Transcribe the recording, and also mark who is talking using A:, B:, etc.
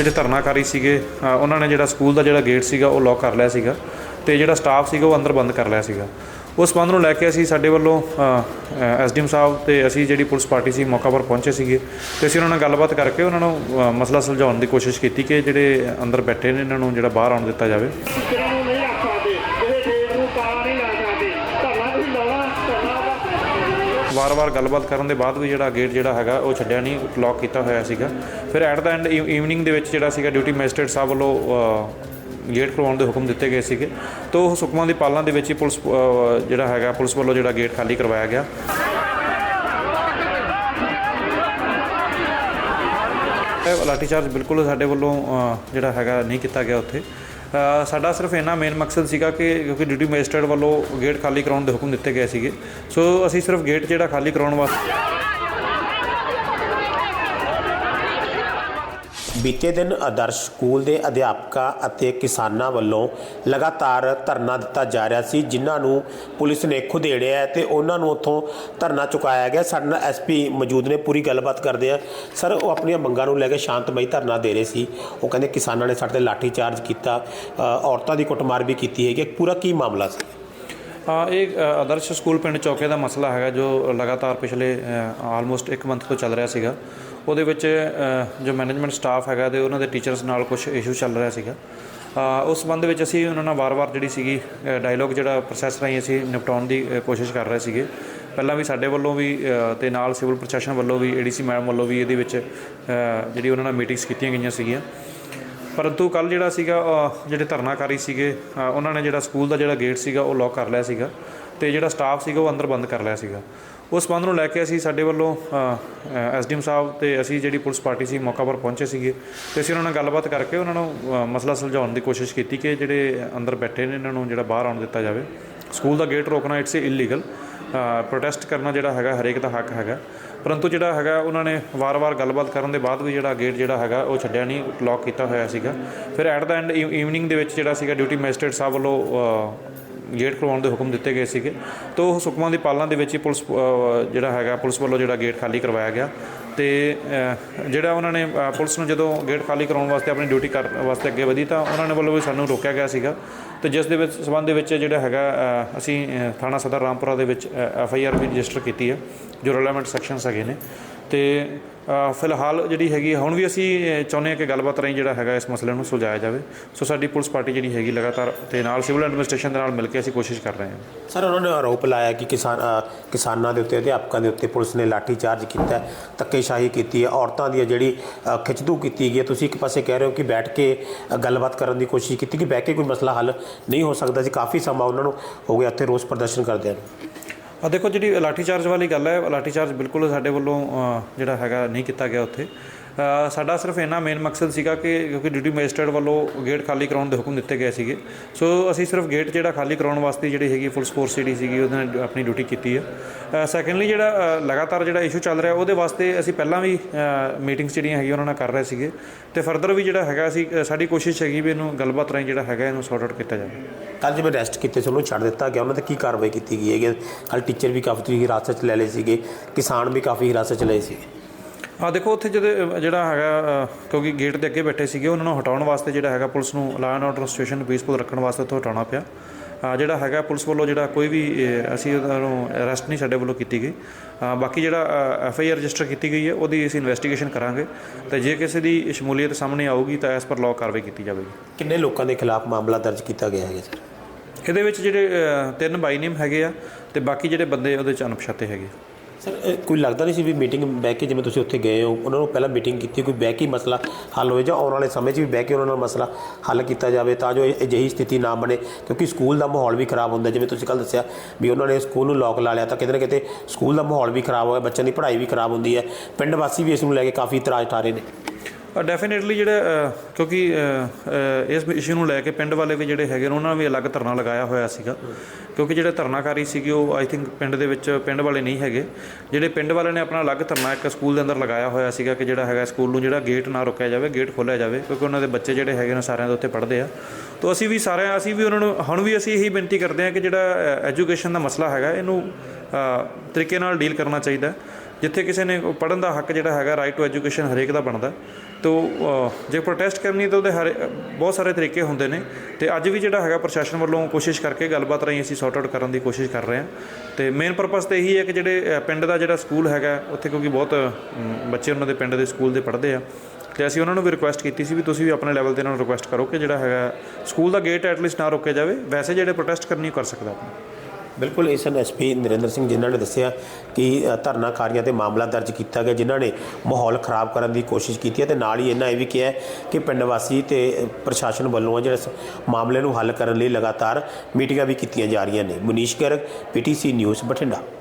A: ਜਿਹੜੇ ਧਰਨਾਕਾਰੀ ਸੀਗੇ ਉਹਨਾਂ ਨੇ ਜਿਹੜਾ ਸਕੂਲ ਦਾ ਜਿਹੜਾ ਗੇਟ ਸੀਗਾ, ਉਹ ਲੌਕ ਕਰ ਲਿਆ ਸੀਗਾ ਤੇ ਜਿਹੜਾ ਸਟਾਫ ਸੀਗਾ, ਉਹ ਅੰਦਰ ਬੰਦ ਕਰ ਲਿਆ ਸੀਗਾ। ਉਸ ਸੰਬੰਧ ਨੂੰ ਲੈ ਕੇ ਅਸੀਂ ਸਾਡੇ ਵੱਲੋਂ ਐਸਡੀਐਮ ਸਾਹਿਬ ਤੇ ਅਸੀਂ ਜਿਹੜੀ ਪੁਲਿਸ ਪਾਰਟੀ ਸੀ, ਮੌਕਾ ਪਰ ਪਹੁੰਚੇ ਸੀਗੇ ਤੇ ਅਸੀਂ ਉਹਨਾਂ ਨਾਲ ਗੱਲਬਾਤ ਕਰਕੇ ਉਹਨਾਂ ਨੂੰ ਮਸਲਾ ਸੁਲਝਾਉਣ ਦੀ ਕੋਸ਼ਿਸ਼ ਕੀਤੀ ਕਿ ਜਿਹੜੇ ਅੰਦਰ ਬੈਠੇ ਨੇ, ਇਹਨਾਂ ਨੂੰ ਜਿਹੜਾ ਬਾਹਰ ਆਉਣ ਦਿੱਤਾ ਜਾਵੇ। ਵਾਰ-ਵਾਰ ਗੱਲਬਾਤ ਕਰਨ ਦੇ ਬਾਅਦ ਵੀ ਜਿਹੜਾ ਗੇਟ ਜਿਹੜਾ ਹੈਗਾ, ਉਹ ਛੱਡਿਆ ਨਹੀਂ ਲੌਕ ਕੀਤਾ ਹੋਇਆ ਸੀਗਾ। ਫਿਰ ਐਟ ਦਾ ਐਂਡ ਈਵਨਿੰਗ ਦੇ ਵਿੱਚ ਜਿਹੜਾ ਸੀਗਾ ਡਿਊਟੀ ਮੈਜਿਸਟਰੇਟ ਸਾਹਿਬ ਵੱਲੋਂ ਗੇਟ ਖੁਲਵਾਉਣ ਦੇ ਹੁਕਮ ਦਿੱਤੇ ਗਏ ਸੀਗੇ। ਤੋਂ ਉਹ ਹੁਕਮਾਂ ਦੀ ਪਾਲਣਾ ਦੇ ਵਿੱਚ ਹੀ ਪੁਲਿਸ ਜਿਹੜਾ ਹੈਗਾ, ਪੁਲਿਸ ਵੱਲੋਂ ਜਿਹੜਾ ਗੇਟ ਖਾਲੀ ਕਰਵਾਇਆ ਗਿਆ। ਇਹ ਲਾਠੀ ਚਾਰਜ ਬਿਲਕੁਲ ਸਾਡੇ ਵੱਲੋਂ ਜਿਹੜਾ ਹੈਗਾ, ਨਹੀਂ ਕੀਤਾ ਗਿਆ ਉੱਥੇ। ਸਾਡਾ ਸਿਰਫ ਇੰਨਾ ਮੇਨ ਮਕਸਦ ਸੀਗਾ ਕਿ ਕਿਉਂਕਿ ਡਿਊਟੀ ਮੈਜਿਸਟਰੇਟ ਵੱਲੋਂ ਗੇਟ ਖਾਲੀ ਕਰਾਉਣ ਦੇ ਹੁਕਮ ਦਿੱਤੇ ਗਏ ਸੀਗੇ। ਸੋ ਅਸੀਂ ਸਿਰਫ ਗੇਟ ਜਿਹੜਾ ਖਾਲੀ ਕਰਾਉਣ ਵਾਸਤੇ
B: ਬੀਤੇ ਦਿਨ ਆਦਰਸ਼ ਸਕੂਲ ਦੇ ਅਧਿਆਪਕਾਂ ਅਤੇ ਕਿਸਾਨਾਂ ਵੱਲੋਂ ਲਗਾਤਾਰ ਧਰਨਾ ਦਿੱਤਾ ਜਾ ਰਿਹਾ ਸੀ, ਜਿਨ੍ਹਾਂ ਨੂੰ ਪੁਲਿਸ ਨੇ ਖੁਦੇੜਿਆ ਹੈ ਤੇ ਉਹਨਾਂ ਨੂੰ ਉੱਥੋਂ ਧਰਨਾ ਚੁਕਾਇਆ ਗਿਆ। ਸਾਡੇ ਨਾਲ ਐਸਪੀ ਮੌਜੂਦ ਨੇ, ਪੂਰੀ ਗੱਲਬਾਤ ਕਰਦੇ ਆ ਸਰ, ਉਹ ਆਪਣੀਆਂ ਮੰਗਾਂ ਨੂੰ ਲੈ ਕੇ ਸ਼ਾਂਤਮਈ ਧਰਨਾ ਦੇ ਰਹੇ ਸੀ। ਉਹ ਕਹਿੰਦੇ ਕਿਸਾਨਾਂ ਨੇ ਸਾਡੇ ਤੇ ਲਾਠੀ ਚਾਰਜ ਕੀਤਾ ਔਰਤਾਂ ਦੀ ਕੁੱਟਮਾਰ ਵੀ ਕੀਤੀ ਹੈਗੀ। ਪੂਰਾ ਕੀ ਮਾਮਲਾ ਸੀ?
A: ਹਾਂ ਇਹ ਆਦਰਸ਼ ਸਕੂਲ ਪਿੰਡ ਚੌਕੇ ਦਾ ਮਸਲਾ ਹੈਗਾ, ਜੋ ਲਗਾਤਾਰ ਪਿਛਲੇ ਆਲਮੋਸਟ 1 ਮੰਥ ਤੋਂ ਚੱਲ ਰਿਹਾ ਸੀਗਾ। ਉਹਦੇ ਵਿੱਚ ਜੋ ਮੈਨੇਜਮੈਂਟ ਸਟਾਫ ਹੈਗਾ ਤੇ ਉਹਨਾਂ ਦੇ ਟੀਚਰਸ ਨਾਲ ਕੁਝ ਇਸ਼ੂ ਚੱਲ ਰਿਹਾ ਸੀਗਾ। ਉਸ ਸੰਬੰਧ ਵਿੱਚ ਅਸੀਂ ਉਹਨਾਂ ਨਾਲ ਵਾਰ-ਵਾਰ ਜਿਹੜੀ ਸੀਗੀ ਡਾਇਲੋਗ ਜਿਹੜਾ ਪ੍ਰੋਸੈਸ ਰਾਹੀਂ ਅਸੀਂ ਨਿਪਟਾਉਣ ਦੀ ਕੋਸ਼ਿਸ਼ ਕਰ ਰਹੇ ਸੀਗੇ। ਪਹਿਲਾਂ ਵੀ ਸਾਡੇ ਵੱਲੋਂ ਵੀ ਅ, ਤੇ ਨਾਲ ਸਿਵਲ ਪ੍ਰਸ਼ਾਸਨ ਵੱਲੋਂ ਵੀ ਏਡੀਸੀ ਮੈਡਮ ਵੱਲੋਂ ਵੀ ਇਹਦੇ ਵਿੱਚ ਜਿਹੜੀ ਉਹਨਾਂ ਨਾਲ ਮੀਟਿੰਗਸ ਕੀਤੀਆਂ ਗਈਆਂ ਸੀਗੀਆਂ। ਪਰੰਤੂ ਕੱਲ ਜਿਹੜਾ ਸੀਗਾ ਜਿਹੜੇ ਧਰਨਾਕਾਰੀ ਸੀਗੇ ਉਹਨਾਂ ਨੇ ਜਿਹੜਾ ਸਕੂਲ ਦਾ ਜਿਹੜਾ ਗੇਟ ਸੀਗਾ ਉਹ ਲੌਕ ਕਰ ਲਿਆ ਸੀਗਾ। ਤੇ ਜਿਹੜਾ ਸਟਾਫ ਸੀਗਾ ਉਹ ਅੰਦਰ ਬੰਦ ਕਰ ਲਿਆ ਸੀਗਾ। ਉਸ ਸੰਬੰਧ ਨੂੰ ਲੈ ਕੇ ਅਸੀਂ ਸਾਡੇ ਵੱਲੋਂ ਐਸਡੀਐਮ ਸਾਹਿਬ ਤੇ ਅਸੀਂ ਜਿਹੜੀ ਪੁਲਿਸ ਪਾਰਟੀ ਸੀ ਮੌਕਾ ਪਰ ਪਹੁੰਚੇ ਸੀਗੇ ਤੇ ਅਸੀਂ ਉਹਨਾਂ ਨਾਲ ਗੱਲਬਾਤ ਕਰਕੇ ਉਹਨਾਂ ਨੂੰ ਮਸਲਾ ਸੁਲਝਾਉਣ ਦੀ ਕੋਸ਼ਿਸ਼ ਕੀਤੀ ਕਿ ਜਿਹੜੇ ਅੰਦਰ ਬੈਠੇ ਨੇ ਇਹਨਾਂ ਨੂੰ ਜਿਹੜਾ ਬਾਹਰ ਆਉਣ ਦਿੱਤਾ ਜਾਵੇ। ਸਕੂਲ ਦਾ ਗੇਟ ਰੋਕਣਾ ਇਟਸ ਇਲੀਗਲ ਪ੍ਰੋਟੈਸਟ ਕਰਨਾ ਜਿਹੜਾ ਹੈਗਾ ਹਰੇਕ ਦਾ ਹੱਕ ਹੈਗਾ। ਪਰੰਤੂ ਜਿਹੜਾ ਹੈਗਾ ਉਹਨਾਂ ਨੇ ਵਾਰ-ਵਾਰ ਗੱਲਬਾਤ ਕਰਨ ਦੇ ਬਾਅਦ ਵੀ ਜਿਹੜਾ ਗੇਟ ਜਿਹੜਾ ਹੈਗਾ ਉਹ ਛੱਡਿਆ ਨਹੀਂ ਲੌਕ ਕੀਤਾ ਹੋਇਆ ਸੀਗਾ। ਫਿਰ ਐਟ ਦਾ ਐਂਡ ਈਵਨਿੰਗ ਦੇ ਵਿੱਚ ਜਿਹੜਾ ਸੀਗਾ ਡਿਊਟੀ ਮੈਜਿਸਟ੍ਰੇਟ ਸਾਹਿਬ ਵੱਲੋਂ ਗੇਟ ਖੁਲਵਾਉਣ ਦੇ ਹੁਕਮ ਦਿੱਤੇ ਗਏ ਸੀਗੇ। ਤੋਂ ਉਹ ਹੁਕਮਾਂ ਦੀ ਪਾਲਣਾ ਦੇ ਵਿੱਚ ਹੀ ਪੁਲਿਸ ਜਿਹੜਾ ਹੈਗਾ, ਪੁਲਿਸ ਵੱਲੋਂ ਜਿਹੜਾ ਗੇਟ ਖਾਲੀ ਕਰਵਾਇਆ ਗਿਆ। ਤੇ ਜਿਹੜਾ ਉਹਨਾਂ ਨੇ ਪੁਲਿਸ ਨੂੰ ਜਦੋਂ ਗੇਟ ਖਾਲੀ ਕਰਾਉਣ ਵਾਸਤੇ ਆਪਣੀ ਡਿਊਟੀ ਕਰਨ ਵਾਸਤੇ ਅੱਗੇ ਵਧੀ ਤਾਂ ਉਹਨਾਂ ਨੇ ਵੱਲੋਂ ਵੀ ਸਾਨੂੰ ਰੋਕਿਆ ਗਿਆ ਸੀਗਾ। ਤੇ ਜਿਸ ਦੇ ਵਿੱਚ, ਸਬੰਧ ਦੇ ਵਿੱਚ ਜਿਹੜਾ ਹੈਗਾ ਅਸੀਂ ਥਾਣਾ ਸਦਰ ਰਾਮਪੁਰਾ ਦੇ ਵਿੱਚ ਐਫ ਆਈ ਆਰ ਵੀ ਰਜਿਸਟਰ ਕੀਤੀ ਹੈ, ਜੋ ਰਿਲੇਵੈਂਟ ਸੈਕਸ਼ਨਸ ਹੈਗੇ ਨੇ। ਤੇ ਫਿਲਹਾਲ ਜਿਹੜੀ ਹੈਗੀ ਹੁਣ ਵੀ ਅਸੀਂ ਚਾਹੁੰਦੇ ਹਾਂ ਕਿ ਗੱਲਬਾਤ ਰਾਹੀਂ ਜਿਹੜਾ ਹੈਗਾ ਇਸ ਮਸਲੇ ਨੂੰ ਸੁਲਝਾਇਆ ਜਾਵੇ। ਸੋ ਸਾਡੀ ਪੁਲਿਸ ਪਾਰਟੀ ਜਿਹੜੀ ਹੈਗੀ ਲਗਾਤਾਰ ਤੇ ਨਾਲ ਸਿਵਲ ਐਡਮਿਨਿਸਟ੍ਰੇਸ਼ਨ ਦੇ ਨਾਲ ਮਿਲ ਕੇ ਅਸੀਂ ਕੋਸ਼ਿਸ਼ ਕਰ ਰਹੇ ਹਾਂ।
B: ਸਰ ਉਹਨਾਂ ਨੇ ਆਰੋਪ ਲਾਇਆ ਕਿ ਕਿਸਾਨ ਕਿਸਾਨਾਂ ਦੇ ਉੱਤੇ ਅਧਿਆਪਕਾਂ ਦੇ ਉੱਤੇ ਪੁਲਿਸ ਨੇ ਲਾਠੀ ਚਾਰਜ ਕੀਤਾ ਹੈ, ਧੱਕੇਸ਼ਾਹੀ ਕੀਤੀ ਹੈ ਔਰਤਾਂ ਦੀ ਜਿਹੜੀ ਅ, ਕੀਤੀ ਗਈ ਹੈ। ਤੁਸੀਂ ਇੱਕ ਪਾਸੇ ਕਹਿ ਰਹੇ ਹੋ ਕਿ ਬੈਠ ਕੇ ਗੱਲਬਾਤ ਕਰਨ ਦੀ ਕੋਸ਼ਿਸ਼ ਕੀਤੀ ਕਿ ਬਹਿ ਕੇ ਕੋਈ ਮਸਲਾ ਹੱਲ ਨਹੀਂ ਹੋ ਸਕਦਾ ਜੀ ਕਾਫੀ ਸਮਾਂ ਉਹਨਾਂ ਨੂੰ ਹੋ ਗਿਆ ਇੱਥੇ ਰੋਸ ਪ੍ਰਦਰਸ਼ਨ ਕਰਦੇ ਹਨ
A: ਆ ਦੇਖੋ ਜਿਹੜੀ ਲਾਠੀ ਚਾਰਜ ਵਾਲੀ ਗੱਲ ਹੈ, ਲਾਠੀ ਚਾਰਜ ਬਿਲਕੁਲ ਸਾਡੇ ਵੱਲੋਂ ਜਿਹੜਾ ਹੈਗਾ ਨਹੀਂ ਕੀਤਾ ਗਿਆ ਉੱਥੇ। ਸਾਡਾ ਸਿਰਫ ਇੰਨਾ ਮੇਨ ਮਕਸਦ ਸੀਗਾ ਕਿ ਕਿਉਂਕਿ ਡਿਊਟੀ ਮੈਜਿਸਟਰੇਟ ਵੱਲੋਂ ਗੇਟ ਖਾਲੀ ਕਰਾਉਣ ਦੇ ਹੁਕਮ ਦਿੱਤੇ ਗਏ ਸੀਗੇ। ਸੋ ਅਸੀਂ ਸਿਰਫ ਗੇਟ ਜਿਹੜਾ ਖਾਲੀ ਕਰਾਉਣ ਵਾਸਤੇ ਜਿਹੜੀ ਹੈਗੀ ਫੁੱਲ ਸਪੋਰਟ ਜਿਹੜੀ ਸੀਗੀ, ਉਹਦੇ ਨਾਲ ਆਪਣੀ ਡਿਊਟੀ ਕੀਤੀ ਹੈ। ਸੈਕੰਡਲੀ ਜਿਹੜਾ ਲਗਾਤਾਰ ਜਿਹੜਾ ਇਸ਼ੂ ਚੱਲ ਰਿਹਾ, ਉਹਦੇ ਵਾਸਤੇ ਅਸੀਂ ਪਹਿਲਾਂ ਵੀ ਮੀਟਿੰਗਸ ਜਿਹੜੀਆਂ ਹੈਗੀਆਂ ਉਹਨਾਂ ਨਾਲ ਕਰ ਰਹੇ ਸੀਗੇ। ਤੇ ਫਰਦਰ ਵੀ ਜਿਹੜਾ ਹੈਗਾ ਅਸੀਂ ਸਾਡੀ ਕੋਸ਼ਿਸ਼ ਹੈਗੀ ਵੀ ਇਹਨੂੰ ਗੱਲਬਾਤ ਰਾਹੀਂ ਜਿਹੜਾ ਹੈਗਾ ਇਹਨੂੰ ਸੌਰਟ ਆਊਟ ਕੀਤਾ ਜਾਵੇ।
B: ਕੱਲ੍ਹ ਜਿਵੇਂ ਅਰੈਸਟ ਕੀਤੇ ਸੀ ਉਹਨੂੰ ਛੱਡ ਦਿੱਤਾ ਗਿਆ, ਉਹਨਾਂ ਤੇ ਕੀ ਕਾਰਵਾਈ ਕੀਤੀ ਗਈ ਹੈ ਕੱਲ੍ਹ ਟੀਚਰ ਵੀ ਕਾਫੀ ਹਿਰਾਸਤ 'ਚ ਲੈ ਲਏ ਸੀਗੇ, ਕਿਸਾਨ ਵੀ ਕਾਫੀ ਹਿਰਾਸਤ 'ਚ ਲਏ ਸੀਗੇ।
A: ਆ ਦੇਖੋ ਉੱਥੇ ਅ, ਜਿਹੜਾ ਹੈਗਾ ਕਿਉਂਕਿ ਗੇਟ ਦੇ ਅੱਗੇ ਬੈਠੇ ਸੀਗੇ ਉਹਨਾਂ ਨੂੰ ਹਟਾਉਣ ਵਾਸਤੇ ਜਿਹੜਾ ਹੈਗਾ ਪੁਲਿਸ ਨੂੰ law and order situation peaceful ਰੱਖਣ ਵਾਸਤੇ ਉੱਥੋਂ ਹਟਾਉਣਾ ਪਿਆ। ਜਿਹੜਾ ਹੈਗਾ ਪੁਲਿਸ ਵੱਲੋਂ ਜਿਹੜਾ ਕੋਈ ਵੀ ਅਸੀਂ ਉਹਨਾਂ ਨੂੰ ਅਰੈਸਟ ਨਹੀਂ ਸਾਡੇ ਵੱਲੋਂ ਕੀਤੀ ਗਈ। ਬਾਕੀ ਜਿਹੜਾ ਐਫ ਆਈ ਆਰ ਰਜਿਸਟਰ ਕੀਤੀ ਗਈ ਹੈ ਉਹਦੀ ਅਸੀਂ ਇਨਵੈਸਟੀਗੇਸ਼ਨ ਕਰਾਂਗੇ। ਤੇ ਜੇ ਕਿਸੇ ਦੀ ਸ਼ਮੂਲੀਅਤ ਸਾਹਮਣੇ ਆਊਗੀ ਤਾਂ ਐਸ ਪਰ ਲਾਅ ਕਾਰਵਾਈ ਕੀਤੀ ਜਾਵੇਗੀ।
B: ਕਿੰਨੇ ਲੋਕਾਂ ਦੇ ਖਿਲਾਫ ਮਾਮਲਾ ਦਰਜ ਕੀਤਾ ਗਿਆ ਹੈਗਾ ਸਰ?
A: ਇਹਦੇ ਵਿੱਚ ਜਿਹੜੇ ਤਿੰਨ ਬਾਈ ਨੇਮ ਹੈਗੇ ਆ ਤੇ ਬਾਕੀ ਜਿਹੜੇ ਬੰਦੇ ਉਹਦੇ ਚ ਅਣਪਛਾਤੇ ਹੈਗੇ
B: ਸਰ ਕੋਈ ਲੱਗਦਾ ਨਹੀਂ ਸੀ ਵੀ ਮੀਟਿੰਗ ਬਹਿ ਕੇ ਜਿਵੇਂ ਤੁਸੀਂ ਉੱਥੇ ਗਏ ਹੋ, ਉਹਨਾਂ ਨੂੰ ਪਹਿਲਾਂ ਮੀਟਿੰਗ ਕੀਤੀ, ਕੋਈ ਬਹਿ ਕੇ ਮਸਲਾ ਹੱਲ ਹੋਏ ਜਾਂ ਆਉਣ ਵਾਲੇ ਸਮੇਂ 'ਚ ਵੀ ਬਹਿ ਕੇ ਉਹਨਾਂ ਨਾਲ ਮਸਲਾ ਹੱਲ ਕੀਤਾ ਜਾਵੇ ਤਾਂ ਜੋ ਇਹ ਅਜਿਹੀ ਸਥਿਤੀ ਨਾ ਬਣੇ, ਕਿਉਂਕਿ ਸਕੂਲ ਦਾ ਮਾਹੌਲ ਵੀ ਖਰਾਬ ਹੁੰਦਾ। ਜਿਵੇਂ ਤੁਸੀਂ ਕੱਲ ਦੱਸਿਆ ਵੀ ਉਹਨਾਂ ਨੇ ਸਕੂਲ ਨੂੰ ਲੌਕ ਲਾ ਲਿਆ, ਤਾਂ ਕਿਤੇ ਨਾ ਕਿਤੇ ਸਕੂਲ ਦਾ ਮਾਹੌਲ ਵੀ ਖਰਾਬ ਹੋਇਆ, ਬੱਚਿਆਂ ਦੀ ਪੜ੍ਹਾਈ ਵੀ ਖਰਾਬ ਹੁੰਦੀ ਹੈ। ਪਿੰਡ ਵਾਸੀ ਵੀ ਇਸ ਨੂੰ ਲੈ ਕੇ ਕਾਫੀ ਇਤਰਾਜ਼ ਠਾ ਰਹੇ ਨੇ।
A: ਡੈਫੀਨੇਟਲੀ ਜਿਹੜਾ ਕਿਉਂਕਿ ਇਸ ਇਸ਼ੂ ਨੂੰ ਲੈ ਕੇ ਪਿੰਡ ਵਾਲੇ ਵੀ ਜਿਹੜੇ ਹੈਗੇ ਨੇ, ਉਹਨਾਂ ਨੇ ਵੀ ਅਲੱਗ ਧਰਨਾ ਲਗਾਇਆ ਹੋਇਆ ਸੀਗਾ। ਕਿਉਂਕਿ ਜਿਹੜੇ ਧਰਨਾਕਾਰੀ ਸੀਗੇ, ਉਹ ਆਈ ਥਿੰਕ ਪਿੰਡ ਦੇ ਵਿੱਚ ਪਿੰਡ ਵਾਲੇ ਨਹੀਂ ਹੈਗੇ। ਜਿਹੜੇ ਪਿੰਡ ਵਾਲਿਆਂ ਨੇ ਆਪਣਾ ਅਲੱਗ ਧਰਨਾ ਇੱਕ ਸਕੂਲ ਦੇ ਅੰਦਰ ਲਗਾਇਆ ਹੋਇਆ ਸੀਗਾ ਕਿ ਜਿਹੜਾ ਹੈਗਾ ਸਕੂਲ ਨੂੰ ਜਿਹੜਾ ਗੇਟ ਨਾ ਰੋਕਿਆ ਜਾਵੇ ਗੇਟ ਖੋਲ੍ਹਿਆ ਜਾਵੇ, ਕਿਉਂਕਿ ਉਹਨਾਂ ਦੇ ਬੱਚੇ ਜਿਹੜੇ ਹੈਗੇ ਨੇ ਸਾਰਿਆਂ ਦੇ ਉੱਤੇ ਪੜ੍ਹਦੇ ਆ। ਤੋਂ ਅਸੀਂ ਵੀ ਸਾਰਿਆਂ, ਅਸੀਂ ਵੀ ਉਹਨਾਂ ਨੂੰ, ਹੁਣ ਵੀ ਅਸੀਂ ਇਹੀ ਬੇਨਤੀ ਕਰਦੇ ਹਾਂ ਕਿ ਜਿਹੜਾ ਐਜੂਕੇਸ਼ਨ ਦਾ ਮਸਲਾ ਹੈਗਾ, ਇਹਨੂੰ ਤਰੀਕੇ ਨਾਲ ਡੀਲ ਕਰਨਾ ਚਾਹੀਦਾ। ਜਿੱਥੇ ਕਿਸੇ ਨੇ ਪੜ੍ਹਨ ਦਾ ਹੱਕ ਜਿਹੜਾ ਹੈਗਾ ਰਾਈਟ ਟੂ ਐਜੂਕੇਸ਼ਨ ਹਰੇਕ ਦਾ ਬਣਦਾ। ਤੋ ਜੇ ਪ੍ਰੋਟੈਸਟ ਕਰਨੀ ਤਾਂ ਉਹਦੇ ਹਰੇ, ਬਹੁਤ ਸਾਰੇ ਤਰੀਕੇ ਹੁੰਦੇ ਨੇ। ਤੇ ਅੱਜ ਵੀ ਜਿਹੜਾ ਹੈਗਾ ਪ੍ਰਸ਼ਾਸਨ ਵੱਲੋਂ ਕੋਸ਼ਿਸ਼ ਕਰਕੇ ਗੱਲਬਾਤ ਰਾਹੀਂ ਅਸੀਂ ਸੌਟ ਆਊਟ ਕਰਨ ਦੀ ਕੋਸ਼ਿਸ਼ ਕਰ ਰਹੇ ਹਾਂ। ਤੇ ਮੇਨ ਪਰਪਸ ਤੇ ਇਹੀ ਹੈ ਕਿ ਜਿਹੜੇ ਪਿੰਡ ਦਾ ਜਿਹੜਾ ਸਕੂਲ ਹੈਗਾ, ਉੱਥੇ ਕਿਉਂਕਿ ਬਹੁਤ ਬੱਚੇ ਉਹਨਾਂ ਦੇ ਪਿੰਡ ਦੇ ਸਕੂਲ ਦੇ ਪੜ੍ਹਦੇ ਆ। ਤੇ ਅਸੀਂ ਉਹਨਾਂ ਨੂੰ ਵੀ ਰਿਕੁਐਸਟ ਕੀਤੀ ਸੀ ਵੀ ਤੁਸੀਂ ਵੀ ਆਪਣੇ ਲੈਵਲ ਤੇ ਇਹਨਾਂ ਨੂੰ ਰਿਕੁਐਸਟ ਕਰੋ ਕਿ ਜਿਹੜਾ ਹੈਗਾ ਸਕੂਲ ਦਾ ਗੇਟ ਐਟਲੀਸਟ ਨਾ ਰੋਕਿਆ ਜਾਵੇ। ਵੈਸੇ ਜਿਹੜੇ ਪ੍ਰੋਟੈਸਟ ਕਰਨੀ ਉਹ ਕਰ ਸਕਦਾ ਆਪਣਾ।
B: ਬਿਲਕੁਲ ਇਸ ਐਸਪੀ ਨਰਿੰਦਰ ਸਿੰਘ ਜਿਨ੍ਹਾਂ ਨੇ ਦੱਸਿਆ ਕਿ ਧਰਨਾਕਾਰੀਆਂ ਤੇ ਮਾਮਲਾ ਦਰਜ ਕੀਤਾ ਗਿਆ, ਜਿਨ੍ਹਾਂ ਨੇ ਮਾਹੌਲ ਖਰਾਬ ਕਰਨ ਦੀ ਕੋਸ਼ਿਸ਼ ਕੀਤੀ ਹੈ ਤੇ ਨਾਲ ਹੀ ਇਹਨਾਂ ਇਹ ਵੀ ਕਿਹਾ ਕਿ ਪਿੰਡ ਵਾਸੀ ਤੇ ਪ੍ਰਸ਼ਾਸਨ ਵੱਲੋਂ ਆ ਜਿਹੜਾ ਇਸ ਮਾਮਲੇ ਨੂੰ ਹੱਲ ਕਰਨ ਲਈ ਲਗਾਤਾਰ ਮੀਟਿੰਗਾਂ ਵੀ ਕੀਤੀਆਂ ਜਾ ਰਹੀਆਂ ਨੇ। Manish Garg PTC news, Bathinda.